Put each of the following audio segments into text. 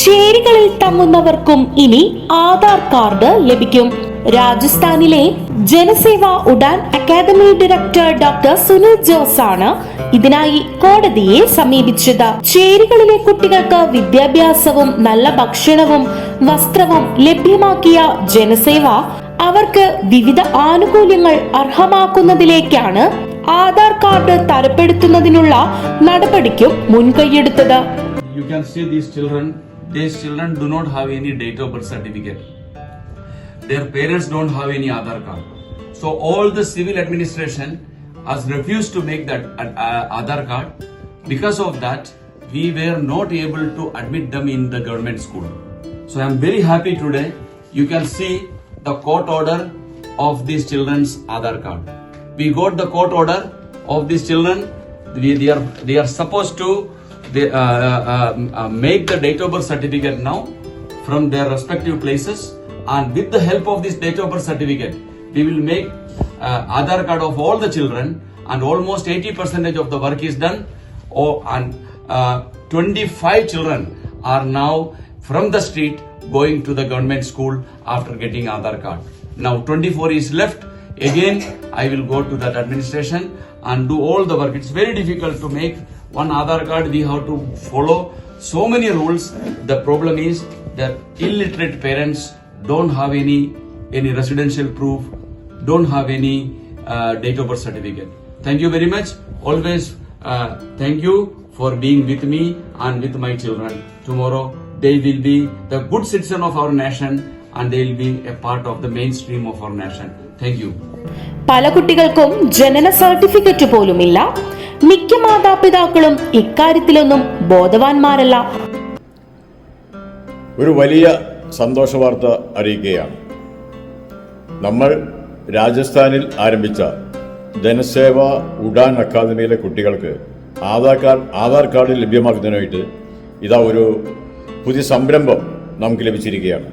ചേരികളിൽ തങ്ങുന്നവർക്കും ഇനി ആധാർ കാർഡ് ലഭിക്കും. രാജസ്ഥാനിലെ Janaseva Udaan academy director doctor Sunil Jose ആണ് ഇതിനായി കോടതിയെ സമീപിച്ചത്. ചേരികളിലെ കുട്ടികൾക്ക് വിദ്യാഭ്യാസവും നല്ല ഭക്ഷണവും വസ്ത്രവും ലഭ്യമാക്കിയ ജനസേവ അവർക്ക് വിവിധ ആനുകൂല്യങ്ങൾ അർഹമാക്കുന്നതിലേക്കാണ് ആധാർ കാർഡ് തരപ്പെടുത്തുന്നതിനുള്ള നടപടിക്കും മുൻകൈയെടുത്തത്. You can see these children these children do not have any date of birth certificate. Their parents don't have any aadhar card. So all the civil administration has refused to make that uh, uh, card. Because of that we were not able to admit them in the government school. So i am very happy today you can see the court order of these children's aadhar card. We got the court order of these children. We, they are they are supposed to they, uh, uh, uh, make the date of birth certificate now from their respective places and with the help of this date of birth certificate we will make Aadhaar card of all the children and almost 80 percentage of the work is done oh, and uh, 25 children are now from the street going to the government school after getting Aadhaar card. Now 24 is left. Again, I will go to that administration and do all the work. It's very difficult to make one Aadhaar card. We have to follow so many rules. The problem is that illiterate parents don't have any any residential proof, don't have any uh, date of birth certificate. Thank you very much. Always uh, thank you for being with me and with my children. Tomorrow they will be the good citizen of our nation and they will be a part of the mainstream of our nation. Thank you. പല കുട്ടികൾക്കും ജനന certificate പോലുമില്ല മിക്ക മാതാപിതാക്കളും ഇക്കാര്യത്തിലൊന്നും ബോധവാന്മാരല്ല. ഒരു വലിയ സന്തോഷ വാർത്ത അറിയിക്കുകയാണ്. നമ്മൾ രാജസ്ഥാനിൽ ആരംഭിച്ച ജനസേവ ഉഡാൻ അക്കാദമിയിലെ കുട്ടികൾക്ക് ആധാർ കാർഡ് ആധാർ കാർഡ് ലഭ്യമാക്കുന്നതിനായിട്ട് ഇതാ ഒരു പുതിയ സംരംഭം നമുക്ക് ലഭിച്ചിരിക്കുകയാണ്.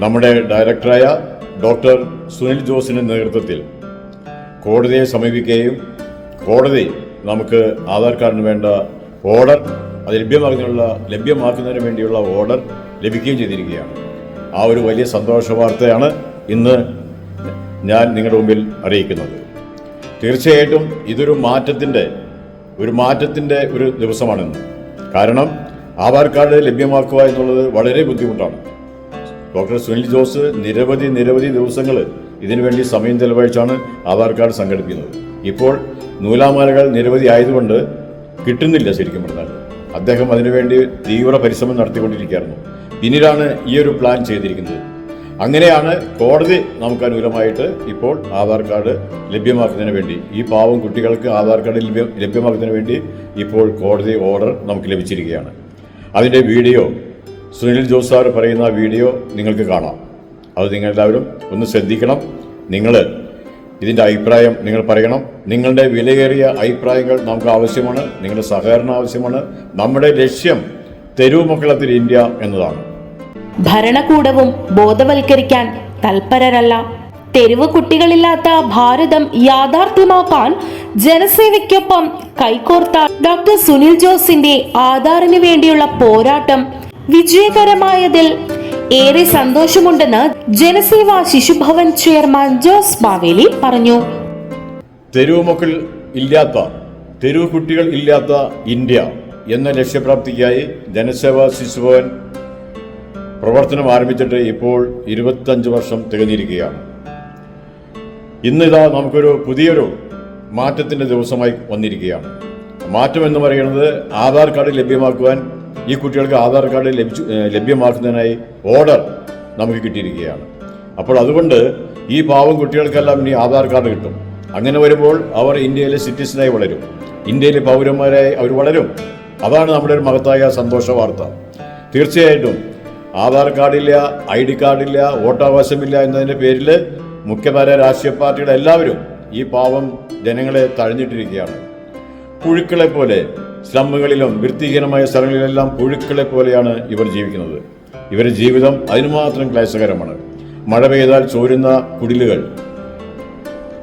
നമ്മുടെ ഡയറക്ടറായ ഡോക്ടർ സുനിൽ ജോസിന്റെ നേതൃത്വത്തിൽ കോടതിയെ സമീപിക്കുകയും കോടതി നമുക്ക് ആധാർ കാർഡിന് വേണ്ട ഓർഡർ അത് ലഭ്യമാക്കുന്നതിനുള്ള ലഭ്യമാക്കുന്നതിന് വേണ്ടിയുള്ള ഓർഡർ ലഭിക്കുകയും ചെയ്തിരിക്കുകയാണ്. ആ ഒരു വലിയ സന്തോഷ വാർത്തയാണ് ഇന്ന് ഞാൻ നിങ്ങളുടെ മുമ്പിൽ അറിയിക്കുന്നത്. തീർച്ചയായിട്ടും ഇതൊരു മാറ്റത്തിന്റെ ഒരു മാറ്റത്തിന്റെ ഒരു ദിവസമാണിന്ന്. കാരണം ആധാർ കാർഡ് ലഭ്യമാക്കുക എന്നുള്ളത് വളരെ ബുദ്ധിമുട്ടാണ്. ഡോക്ടർ സുനിൽ ജോസ് നിരവധി നിരവധി ദിവസങ്ങൾ ഇതിനുവേണ്ടി സമയം ചെലവഴിച്ചാണ് ആധാർ കാർഡ് സംഘടിപ്പിക്കുന്നത്. ഇപ്പോൾ നൂലാമാലകൾ നിരവധി ആയതുകൊണ്ട് കിട്ടുന്നില്ല ശരിക്കും പറഞ്ഞാൽ. അദ്ദേഹം അതിനുവേണ്ടി തീവ്ര പരിശ്രമം നടത്തിക്കൊണ്ടിരിക്കുകയായിരുന്നു. പിന്നീടാണ് ഈ ഒരു പ്ലാൻ ചെയ്തിരിക്കുന്നത്. അങ്ങനെയാണ് കോടതി നമുക്ക് അനുകൂലമായിട്ട് ഇപ്പോൾ ആധാർ കാർഡ് ലഭ്യമാക്കുന്നതിന് വേണ്ടി ഈ പാവം കുട്ടികൾക്ക് ആധാർ കാർഡ് ലഭ്യ ലഭ്യമാക്കുന്നതിന് വേണ്ടി ഇപ്പോൾ കോടതി ഓർഡർ നമുക്ക് ലഭിച്ചിരിക്കുകയാണ്. അതിന്റെ വീഡിയോ സുനിൽ ജോസ് സാർ പറയുന്ന വീഡിയോ നിങ്ങൾക്ക് കാണാം. അത് നിങ്ങളെല്ലാവരും ഒന്ന് ശ്രദ്ധിക്കണം. നിങ്ങൾ ഇതിന്റെ അഭിപ്രായം നിങ്ങൾ പറയണം. നിങ്ങളുടെ വിലയേറിയ അഭിപ്രായങ്ങൾ നമുക്ക് ആവശ്യമാണ്. നിങ്ങളുടെ സഹകരണം ആവശ്യമാണ്. നമ്മുടെ ലക്ഷ്യം തെരുവ് മക്കളത്തിൽ ഇന്ത്യ എന്നതാണ്. ഭരണകൂടവും ബോധവൽക്കരിക്കാൻ തൽപരരല്ല. തെരുവ് കുട്ടികളില്ലാത്ത ഭാരതം യാഥാർത്ഥ്യമാക്കാൻ ജനസേവയ്ക്കൊപ്പം കൈകോർത്ത ഡോക്ടർ സുനിൽ ജോസിന്റെ ആധാറിന് വേണ്ടിയുള്ള പോരാട്ടം വിജയകരമായതിൽ ഏറെ സന്തോഷമുണ്ടെന്ന് ജനസേവ ശിശുഭവൻ ചെയർമാൻ ജോസ് മാവേലി പറഞ്ഞു. തെരുവ് മക്കൾ ഇല്ലാത്ത തെരുവ് കുട്ടികൾ ഇല്ലാത്ത ഇന്ത്യ എന്ന ലക്ഷ്യപ്രാപ്തിക്കായി ജനസേവാ ശിശുഭവൻ പ്രവർത്തനം ആരംഭിച്ചിട്ട് ഇപ്പോൾ ഇരുപത്തഞ്ച് വർഷം തികഞ്ഞിരിക്കുകയാണ്. ഇന്നിതാ നമുക്കൊരു പുതിയൊരു മാറ്റത്തിന്റെ ദിവസമായി വന്നിരിക്കുകയാണ്. മാറ്റം എന്ന് പറയുന്നത് ആധാർ കാർഡ് ലഭ്യമാക്കുവാൻ ഈ കുട്ടികൾക്ക് ആധാർ കാർഡ് ലഭിച്ചു ലഭ്യമാക്കുന്നതിനായി ഓർഡർ നമുക്ക് കിട്ടിയിരിക്കുകയാണ്. അപ്പോൾ അതുകൊണ്ട് ഈ പാവം കുട്ടികൾക്കെല്ലാം ഇനി ആധാർ കാർഡ് കിട്ടും. അങ്ങനെ വരുമ്പോൾ അവർ ഇന്ത്യയിലെ സിറ്റിസനായി വളരും. ഇന്ത്യയിലെ പൗരന്മാരായി അവർ വളരും. അതാണ് നമ്മുടെ ഒരു മഹത്തായ സന്തോഷ വാർത്ത. തീർച്ചയായിട്ടും ആധാർ കാർഡില്ല ഐ ഡി കാർഡില്ല വോട്ടവകാശമില്ല എന്നതിന്റെ പേരിൽ മുഖ്യധാര രാഷ്ട്രീയ പാർട്ടിയുടെ എല്ലാവരും ഈ പാവം ജനങ്ങളെ തഴഞ്ഞിട്ടിരിക്കുകയാണ്. പുഴുക്കളെ പോലെ സ്ലമ്മുകളിലും വൃത്തിഹീനമായ സ്ഥലങ്ങളിലെല്ലാം പുഴുക്കളെ പോലെയാണ് ഇവർ ജീവിക്കുന്നത്. ഇവരുടെ ജീവിതം അതിനുമാത്രം ക്ലേശകരമാണ്. മഴ പെയ്താൽ ചോരുന്ന കുടിലുകൾ.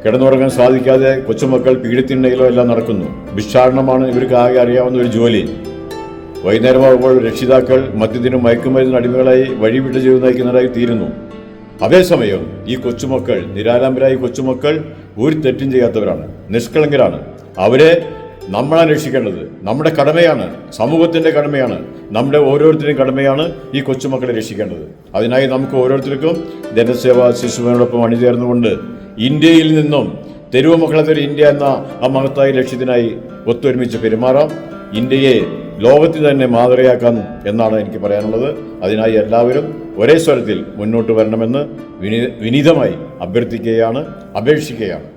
കിടന്നുറങ്ങാൻ സാധിക്കാതെ കൊച്ചുമക്കൾ പീഡിത്തിണ്ടയിലോ എല്ലാം നടക്കുന്നു. ഭിക്ഷാടനമാണ് ഇവർക്ക് ആകെ അറിയാവുന്ന ഒരു ജോലി. വൈകുന്നേരമാകുമ്പോൾ രക്ഷിതാക്കൾ മദ്യത്തിനും മയക്കുമരുന്നിനും അടിമകളായി വഴിവിട്ട് ജീവിതം നയിക്കുന്നവരായി തീരുന്നു അതേസമയം ഈ കൊച്ചുമക്കൾ നിരാലംബരായ കൊച്ചുമക്കൾ ഒരു തെറ്റും ചെയ്യാത്തവരാണ്. നിഷ്കളങ്കരാണ്. അവരെ നമ്മളാണ് രക്ഷിക്കേണ്ടത് നമ്മുടെ കടമയാണ് സമൂഹത്തിന്റെ കടമയാണ് നമ്മുടെ ഓരോരുത്തരുടെയും കടമയാണ് ഈ കൊച്ചുമക്കളെ രക്ഷിക്കേണ്ടത്. അതിനായി നമുക്ക് ഓരോരുത്തർക്കും ജനസേവ ശിശുവിനോടൊപ്പം അണിചേർന്നുകൊണ്ട് ഇന്ത്യയിൽ നിന്നും തെരുവ് മക്കളത്തൊരു ഇന്ത്യ എന്ന ആ മഹത്തായ ലക്ഷ്യത്തിനായി ഒത്തൊരുമിച്ച് പെരുമാറാം. ഇന്ത്യയെ ലോകത്തിൽ തന്നെ മാതൃകയാക്കാൻ എന്നാണ് എനിക്ക് പറയാനുള്ളത്. അതിനായി എല്ലാവരും ഒരേ സ്വരത്തിൽ മുന്നോട്ട് വരണമെന്ന് വിനീ വിനീതമായി അഭ്യർത്ഥിക്കുകയാണ് അപേക്ഷിക്കുകയാണ്.